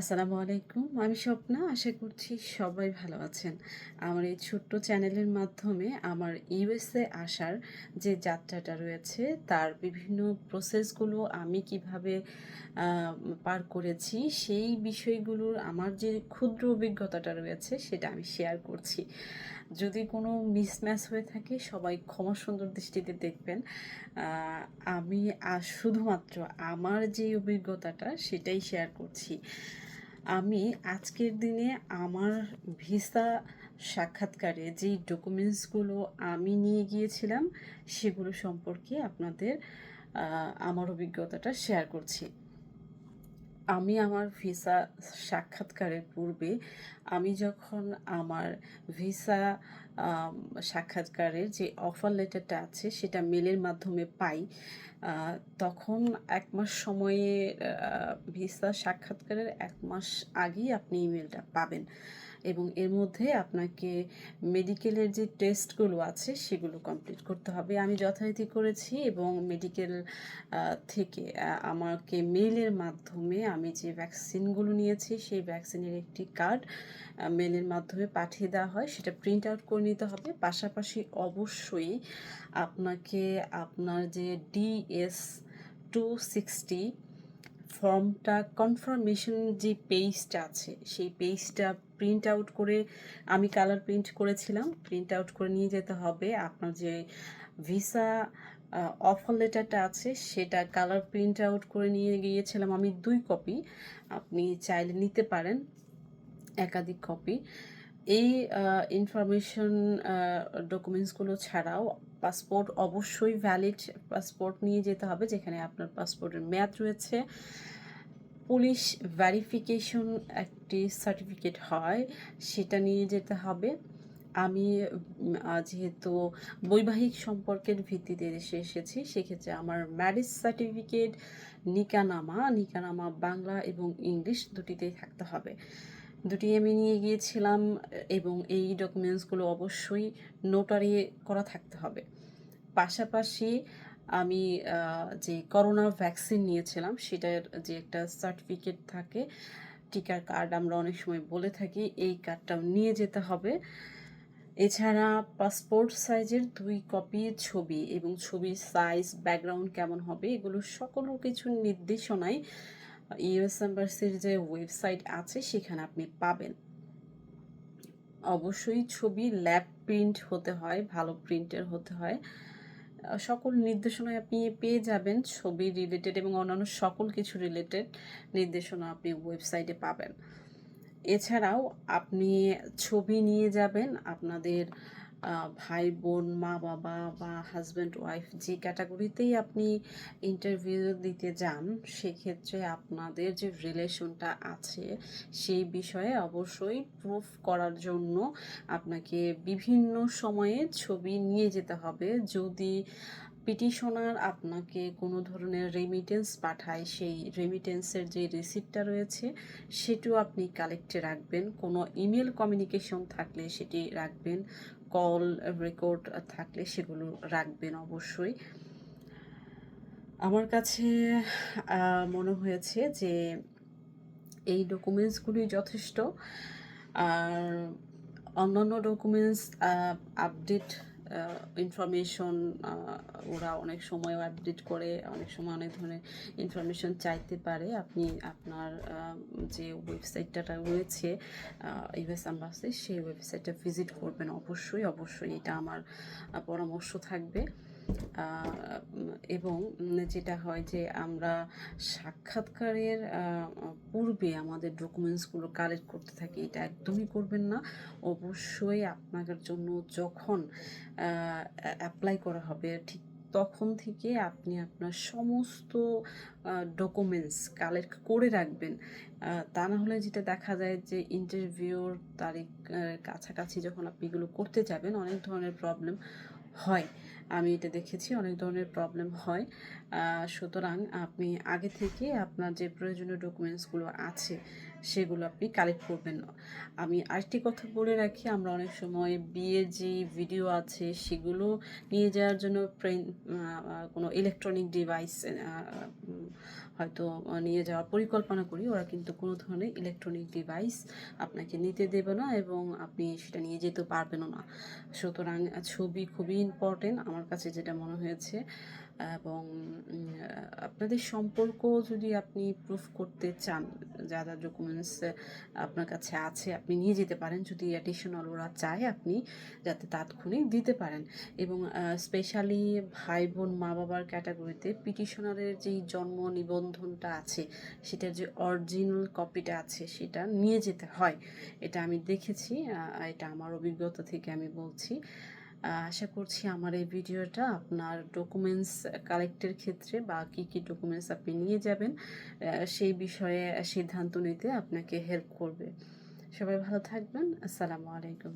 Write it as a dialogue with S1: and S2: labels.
S1: আসসালামু আলাইকুম। আমি স্বপ্না, আশা করছি সবাই ভালো আছেন। আমার এই ছোট্ট চ্যানেলের মাধ্যমে আমার ইউএসএ আসার যে যাত্রাটা রয়েছে, তার বিভিন্ন প্রসেসগুলো আমি কীভাবে পার করেছি, সেই বিষয়গুলোর আমার যে ক্ষুদ্র অভিজ্ঞতাটা রয়েছে, সেটা আমি শেয়ার করছি। যদি কোনো মিসম্যাচ হয়ে থাকে, সবাই ক্ষমা সুন্দর দৃষ্টিতে দেখবেন। আমি শুধুমাত্র আমার যে অভিজ্ঞতাটা, সেটাই শেয়ার করছি। আমি আজকের দিনে আমার ভিসা সাক্ষাৎকারে যেই ডকুমেন্টসগুলো আমি নিয়ে গিয়েছিলাম, সেগুলো সম্পর্কে আপনাদের আমার অভিজ্ঞতাটা শেয়ার করছি। আমি আমার ভিসা সাক্ষাৎকারের পূর্বে আমি যখন আমার ভিসা সাক্ষাৎকারের যে অফার লেটারটা আছে সেটা মেলের মাধ্যমে পাই তখন এক মাস সময়ে ভিসা সাক্ষাৎকারের এক মাস আগেই আপনি ইমেলটা পাবেন। এবং এর মধ্যে আপনাকে মেডিকেলের যে টেস্টগুলো আছে সেগুলো কমপ্লিট করতে হবে। আমি যথারীতি করেছি এবং মেডিকেল থেকে আমাকে মেলের মাধ্যমে আমি যে ভ্যাকসিনগুলো নিয়েছি সেই ভ্যাকসিনের একটি কার্ড মেলের মাধ্যমে পাঠিয়ে দেওয়া হয়। সেটা প্রিন্ট আউট করে নিতে হবে। পাশাপাশি অবশ্যই আপনাকে আপনার যে ডিএস টু সিক্সটি ফর্মটা কনফার্মেশন যে পেজটা আছে, সেই পেজটা প্রিন্ট আউট করে আমি কালার প্রিন্ট করেছিলাম। প্রিন্ট আউট করে নিয়ে যেতে হবে। আপনার যে ভিসা অফার লেটারটা আছে, সেটা কালার প্রিন্ট আউট করে নিয়ে গিয়েছিলাম আমি দুই কপি আপনি চাইলে নিতে পারেন একাধিক কপি এই ইনফরমেশন ডকুমেন্টসগুলো ছাড়াও পাসপোর্ট অবশ্যই ভ্যালিড পাসপোর্ট নিয়ে যেতে হবে, যেখানে আপনার পাসপোর্টের মেয়াদ রয়েছে। পুলিশ ভেরিফিকেশন একটি সার্টিফিকেট হয়, সেটা নিয়ে যেতে হবে। আমি যেহেতু বৈবাহিক সম্পর্কের ভিত্তিতে দেশে এসেছি, সেক্ষেত্রে আমার ম্যারেজ সার্টিফিকেট নিকানামা নিকানামা বাংলা এবং ইংলিশ দুটিতেই থাকতে হবে। দুটি আমি নিয়ে গিয়েছিলাম এবং এই ডকুমেন্টসগুলো অবশ্যই নোটারি করা থাকতে হবে। পাশাপাশি আমি যে করোনা ভ্যাকসিন নিয়েছিলাম, সেটার যে একটা সার্টিফিকেট থাকে, টিকার কার্ড আমরা অনেক সময় বলে থাকি, এই কার্ডটাও নিয়ে যেতে হবে। এছাড়া পাসপোর্ট সাইজের দুই কপি ছবি এবং ছবির সাইজ ব্যাকগ্রাউন্ড কেমন হবে, এগুলো সকল কিছু নির্দেশনায় ইউএস এম্বাসির যে ওয়েবসাইট আছে, সেখানে আপনি পাবেন। অবশ্যই ছবি ল্যাব প্রিন্ট হতে হয়, ভালো প্রিন্টের হতে হয়। সকল নির্দেশনা আপনি পেয়ে যাবেন ছবি রিলেটেড এবং অন্যান্য সকল কিছু রিলেটেড নির্দেশনা আপনি ওয়েবসাইটে পাবেন। এছাড়াও আপনি ছবি নিয়ে যাবেন, আপনাদের ভাই বোন মা বাবা বা হাজব্যান্ড ওয়াইফ যে ক্যাটাগরিতেই আপনি ইন্টারভিউ দিতে যান, সেক্ষেত্রে আপনাদের যে রিলেশনটা আছে, সেই বিষয়ে অবশ্যই প্রুফ করার জন্য আপনাকে বিভিন্ন সময়ে ছবি নিয়ে যেতে হবে। যদি পিটিশনার আপনাকে কোনো ধরনের রেমিটেন্স পাঠায়, সেই রেমিটেন্সের যে রিসিপ্টটা রয়েছে, সেটিও আপনি কালেক্টে রাখবেন। কোনো ইমেল কমিউনিকেশন থাকলে সেটি রাখবেন। কল রেকর্ড থাকলে সেগুলো রাখবেন অবশ্যই। আমার কাছে মনে হয়েছে যে এই ডকুমেন্টসগুলি যথেষ্ট। আর অন্যান্য ডকুমেন্টস আপডেট ইনফরমেশন ওরা অনেক সময় আপডেট করে, অনেক সময় অনেক ধরনের ইনফরমেশন চাইতে পারে। আপনি আপনার যে ওয়েবসাইটটা রয়েছে ইউএস অ্যাম্বাসি সেই ওয়েবসাইটটা ভিজিট করবেন অবশ্যই অবশ্যই এটা আমার পরামর্শ থাকবে। এবং যেটা হয় যে আমরা সাক্ষাৎকারের পূর্বে আমাদের ডকুমেন্টসগুলো কালেক্ট করতে থাকি, এটা একদমই করবেন না। অবশ্যই আপনাদের জন্য যখন অ্যাপ্লাই করা হবে, ঠিক তখন থেকে আপনি আপনার সমস্ত ডকুমেন্টস কালেক্ট করে রাখবেন। তা না হলে যেটা দেখা যায় যে ইন্টারভিউর তারিখ কাছাকাছি যখন আপনি এগুলো করতে যাবেন, অনেক ধরনের প্রবলেম হয়। আমি এটা দেখেছি, অনেক ধরনের প্রবলেম হয়। সুতরাং আপনি আগে থেকে আপনার যে প্রয়োজনীয় ডকুমেন্টসগুলো আছে, সেগুলো আপনি কালেক্ট করবেন। না আমি আরেকটি কথা বলে রাখি, আমরা অনেক সময় বিয়ে যে ভিডিও আছে, সেগুলো নিয়ে যাওয়ার জন্য প্রিন্ট কোনো ইলেকট্রনিক ডিভাইস হয়তো নিয়ে যাওয়ার পরিকল্পনা করি। ওরা কিন্তু কোনো ধরনের ইলেকট্রনিক ডিভাইস আপনাকে নিতে দেবে না এবং আপনি সেটা নিয়ে যেতে পারবেনও না। সুতরাং ছবি খুবই ইম্পর্টেন্ট আমার কাছে যেটা মনে হয়েছে এবং আপনাদের সম্পর্ক যদি আপনি প্রুফ করতে চান যা যা ডকুমেন্টস আপনার কাছে আছে, আপনি নিয়ে যেতে পারেন। যদি অ্যাডিশনাল ওরা চায়, আপনি যাতে তাৎক্ষণিক দিতে পারেন। এবং স্পেশালি ভাই বোন মা বাবার ক্যাটাগরিতে পিটিশনারের যেই জন্ম নিবন্ধনটা আছে, সেটার যে অরিজিনাল কপিটা আছে, সেটা নিয়ে যেতে হয়। এটা আমি দেখেছি এটা আমার অভিজ্ঞতা থেকে আমি বলছি। আশা করছি আমার এই ভিডিওটা আপনার ডকুমেন্টস কালেক্টের ক্ষেত্রে বা কী কী ডকুমেন্টস আপনি নিয়ে যাবেন সেই বিষয়ে সিদ্ধান্ত নিতে আপনাকে হেল্প করবে। সবাই ভালো থাকবেন। আসসালামু আলাইকুম।